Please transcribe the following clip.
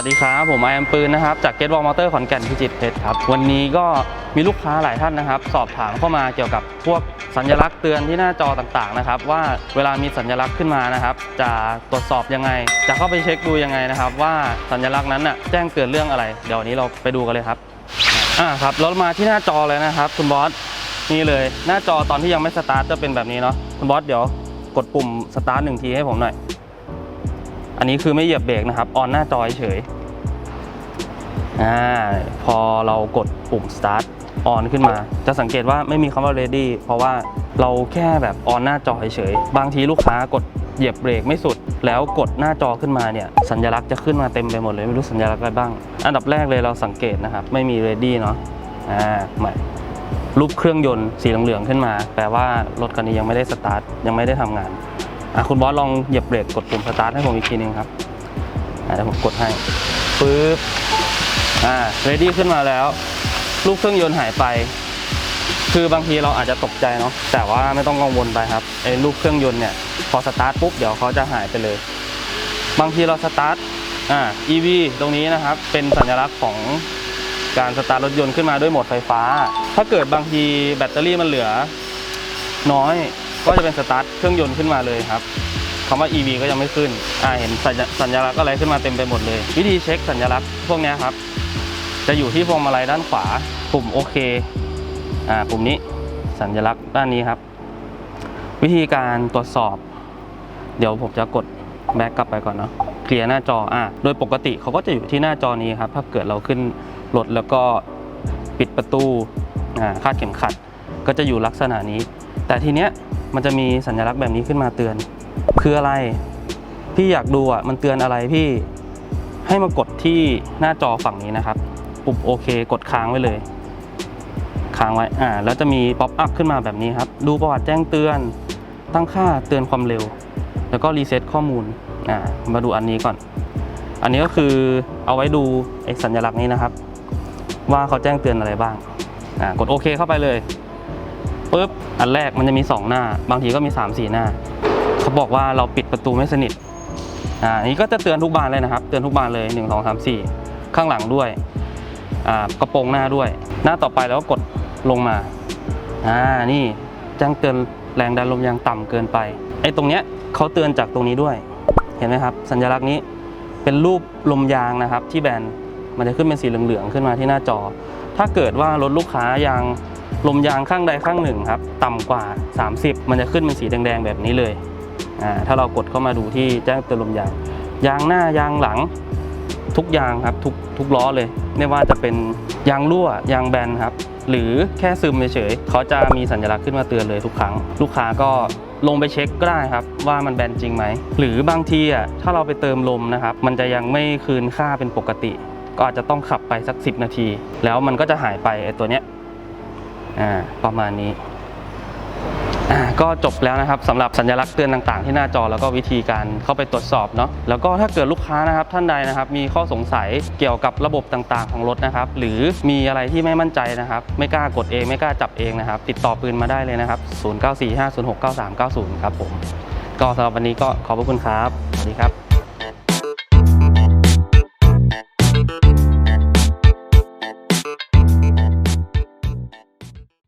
วัสดีครับ ผมไอแอมปืนนะครับ จากเกตบอลมอเตอร์ขอนแก่นพิจิตรเพชรครับ วันนี้ก็มีลูกค้าหลายท่านนะครับ สอบถามเข้ามาเกี่ยวกับพวกสัญลักษณ์เตือนที่หน้าจอต่างๆนะครับ ว่าเวลามีสัญลักษณ์ขึ้นมานะครับ จะตรวจสอบยังไง จะเข้าไปเช็คดูยังไงนะครับ ว่าสัญลักษณ์นั้นน่ะแจ้งเตือนเรื่องอะไร เดี๋ยวนี้เราไปดูกันเลยครับอ่าครับเรามาที่หน้าจอเลยนะครับคุณบอสนี่เลย หน้าจอตอนที่ยังไม่สตาร์ทจะเป็นแบบนี้เนาะคุณบอสเดี๋ยวกดปุ่มสตาร์ทหนึ่งทีให้ผมหน่อย อันนี้คือไม่เหยียบเบรกนะครับ ออนหน้าจอเฉยอ่าพอเรากดปุ่ม start ออนขึ้นมา จะสังเกตว่าไม่มีคำว่า ready เพราะว่าเราแค่แบบออนหน้าจอเฉยบางทีลูกค้ากดเหยียบเบรกไม่สุด แล้วกดหน้าจอขึ้นมาเนี่ยสัญลักษณ์จะขึ้นมาเต็มไปหมดเลยไม่รู้สัญลักษณ์อะไรบ้าง อันดับแรกเลยเราสังเกตนะครับ ไม่มี ready เนาะอ่าใหม่รูปเครื่องยนต์สีเหลืองๆขึ้นมา แปลว่ารถคันนี้ยังไม่ได้สตาร์ทยังไม่ได้ทำงาน คุณบอสลองเหยียบเบรกกดปุ่มสตาร์ทให้ผมอีกทีนึงครับอะเดี๋ยวผมกดให้ปึ๊บอ่าเรดี้ขึ้นมาแล้วรูปเครื่องยนต์หายไป คือบางทีเราอาจจะตกใจเนาะแต่ว่าไม่ต้องกังวลไปครับไอ้รูปเครื่องยนต์เนี่ยพอสตาร์ทปุ๊บเดี๋ยวเขาจะหายไปเลย บางทีเราสตาร์ทอ่า EV ตรงนี้นะครับ เป็นสัญลักษณ์ของการสตาร์ทรถยนต์ขึ้นมาด้วยโหมดไฟฟ้า ถ้าเกิดบางทีแบตเตอรี่มันเหลือน้อย ก็จะเป็นสตาร์ทเครื่องยนต์ขึ้นมาเลยครับคำว่า EV ก็ยังไม่ขึ้นอ่าเห็นสัญสัญลักษณ์อะไรขึ้นมาเต็มไปหมดเลย วิธีเช็คสัญลักษณ์พวกนี้ครับ จะอยู่ที่พวงมาลัยด้านขวา ปุ่มโอเคอ่าปุ่มนี้สัญลักษณ์ด้านนี้ครับ วิธีการตรวจสอบ เดี๋ยวผมจะกดแบ็กกลับไปก่อนเนาะเคลียร์หน้าจออะโดยปกติเขาก็จะอยู่ที่หน้าจอนี้ครับ ถ้าเกิดเราขึ้นรถแล้วก็ปิดประตูอ่าคาดเข็มขัด ก็จะอยู่ลักษณะนี้ แต่ทีเนี้ย มันจะมีสัญลักษณ์แบบนี้ขึ้นมาเตือน คืออะไร พี่อยากดูอะมันเตือนอะไรพี่ให้มากดที่หน้าจอฝั่งนี้นะครับ ปุ่มโอเค กดค้างไว้เลย ค้างไว้อ่าแล้วจะมีป๊อปอัพขึ้นมาแบบนี้ครับ ดูประวัติแจ้งเตือนตั้งค่าเตือนความเร็ว แล้วก็รีเซ็ตข้อมูลอ่ามาดูอันนี้ก่อน อันนี้ก็คือเอาไว้ดูไอ้สัญลักษณ์นี้นะครับ ว่าเขาแจ้งเตือนอะไรบ้างอ่ากดโอเคเข้าไปเลย ปุ๊บอันแรกมันจะมี 2 หน้า บางทีก็มี 3 4 หน้า เขาบอกว่าเราปิดประตูไม่สนิทอ่าอันนี้ก็จะเตือนทุกบานเลยนะครับ เตือนทุกบานเลย 1 2 3 4 ข้างหลังด้วยอ่ากระโปรงหน้าด้วย หน้าต่อไปแล้วก็กดลงมาอ่านี่แจ้งเตือนแรงดันลมยางต่ำเกินไปไอ้ตรงเนี้ยเขาเตือนจากตรงนี้ด้วย เห็นไหมครับ สัญลักษณ์นี้เป็นรูปลมยางนะครับ ที่แบนมันจะขึ้นเป็นสีเหลืองๆขึ้นมาที่หน้าจอ ถ้าเกิดว่ารถลูกค้ายาง ลมยางข้างใดข้างหนึ่งครับ ต่ำกว่า 30 มันจะขึ้นเป็นสีแดงๆแบบนี้เลยอ่าถ้าเรากดเข้ามาดูที่แจ้งเตือนลมยาง ยางหน้ายางหลัง ทุกยางครับทุกทุกล้อเลย ไม่ว่าจะเป็นยางรั่วยางแบนครับ หรือแค่ซึมเฉยๆเขาจะมีสัญลักษณ์ขึ้นมาเตือนเลยทุกครั้ง ลูกค้าก็ลงไปเช็คก็ได้ครับ ว่ามันแบนจริงไหม หรือบางทีอะถ้าเราไปเติมลมนะครับ มันจะยังไม่คืนค่าเป็นปกติ ก็อาจจะต้องขับไปสัก 10 นาที แล้วมันก็จะหายไปไอ้ตัวเนี้ย อ่าประมาณนี้ก็จบแล้วนะครับสำหรับสัญลักษณ์เตือนต่างๆ ที่หน้าจอแล้วก็วิธีการเข้าไปตรวจสอบเนาะแล้วก็ถ้าเกิดลูกค้านะครับท่านใดนะครับมีข้อสงสัยเกี่ยวกับระบบต่างๆ ของรถนะครับ หรือมีอะไรที่ไม่มั่นใจนะครับ ไม่กล้ากดเองไม่กล้าจับเองนะครับ ติดต่อปืนมาได้เลยนะครับ 0945069390 ครับผม ก็สำหรับวันนี้ก็ขอบพระคุณครับสวัสดีครับ